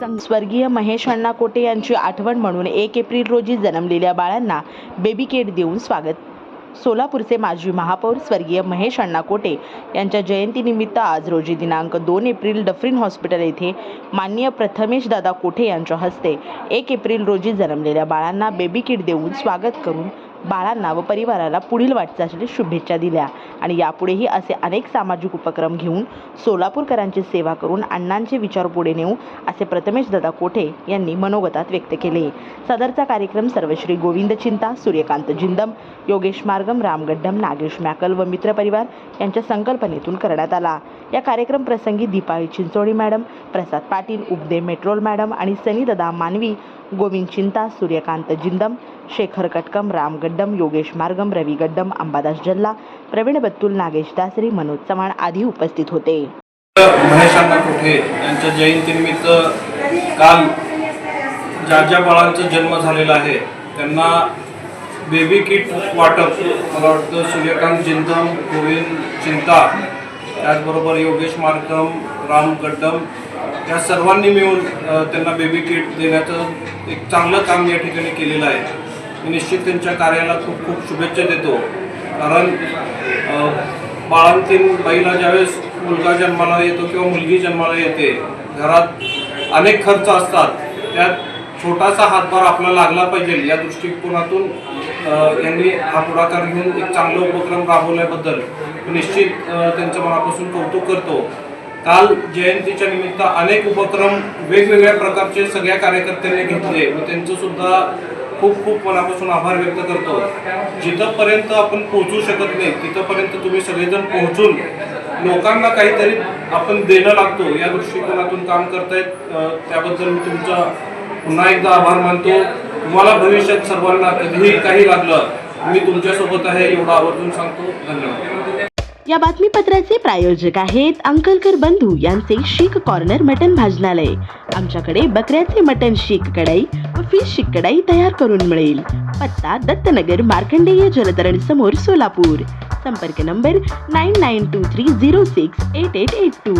स्वर्गीय महेश अण्णा कोटे यांची आठवण म्हणून एक एप्रिल रोजी जन्मलेल्या बाळांना बेबी किट देऊन स्वागत. सोलापूरचे माजी महापौर स्वर्गीय महेश अण्णा कोटे यांच्या जयंतीनिमित्त आज रोजी दिनांक दोन एप्रिल डफरीन हॉस्पिटल येथे माननीय प्रथमेश दादा कोठे यांच्या हस्ते एक एप्रिल रोजी जन्मलेल्या बाळांना बेबी किट देऊन स्वागत करून बाळांना व परिवाराला पुढील वाटचालीसाठी शुभेच्छा दिल्या. आणि यापुढेही असे अनेक सामाजिक उपक्रम घेऊन सोलापूरकरांची सेवा करून अण्णांचे विचार पुढे नेऊ असे प्रथमेश दादा कोठे यांनी मनोगतात व्यक्त केले. सदरचा कार्यक्रम सर्वश्री गोविंद चिंता सूर्यकांत जिंदम योगेश मार्गम रामगड्डम नागेश मॅकल व मित्रपरिवार यांच्या संकल्पनेतून करण्यात आला. या कार्यक्रम प्रसंगी दीपाळी चिंचोळी मॅडम प्रसाद पाटील उपदे मेट्रोल मॅडम आणि सनी दादा मानवी गोविंद चिंता सूर्यकांत जिंदम शेखर कटकम रामगड्डम गड्डम योगेश मार्गम रवी गड्डम अंबादास जल्ला प्रवीण बत्तुल नागेश दासरी मनोज चव्हाण आदी उपस्थित होते. महेश अण्णा कोठे? यांच्या जयंतीनिमित्त काल ज्या ज्या बाळांचा जन्म झालेला आहे त्यांना बेबी किट वाटप मला वाटतं सूर्यकांत जिंदम गोविंद चिंता त्याचबरोबर योगेश मार्कम राम गड्डम या सर्वांनी मिळून त्यांना बेबी किट देण्याचं एक चांगलं काम या ठिकाणी केलेलं आहे. मी निश्चित त्यांच्या कार्याला खूप खूप शुभेच्छा देतो. कारण बाळांतीन बाईला ज्यावेळेस मुलगा जन्माला येतो किंवा मुलगी जन्माला येते घरात अनेक खर्च असतात त्यात छोटासा हातभार आपला लागला पाहिजे या दृष्टिकोनातून यांनी हा पुढाकार घेऊन एक चांगला उपक्रम राबवल्याबद्दल निश्चित त्यांचं मनापासून कौतुक करतो. काल जयंतीच्या निमित्त अनेक उपक्रम वेगवेगळ्या प्रकारचे सगळ्या कार्यकर्त्यांनी घेतले. व त्यांचंसुद्धा खूप खूप मनापासून आभार व्यक्त करतो. जिथंपर्यंत आपण पोहोचू शकत नाही तिथंपर्यंत तुम्ही सगळेजण पोहोचून लोकांना काहीतरी आपण देणं लागतो. या दृष्टिकोनातून काम करतायत. त्याबद्दल मी तुमचा पुन्हा एकदा आभार मानतो. तुम्हाला भविष्यात सर्वांना कधीही काही लागलं मी तुमच्यासोबत आहे एवढं आवर्जून सांगतो. धन्यवाद. या बातमीपत्राचे प्रायोजक आहेत अंकलकर बंधू यांचे शीख कॉर्नर मटन भाजनालय. आमच्याकडे बकऱ्याचे मटन शीख कढाई फिश शिकडाई तयार करून मिळेल. पत्ता दत्तनगर मार्कंडेय जलतरण समोर सोलापूर. संपर्क number nine nine two three zero six eight eight eight two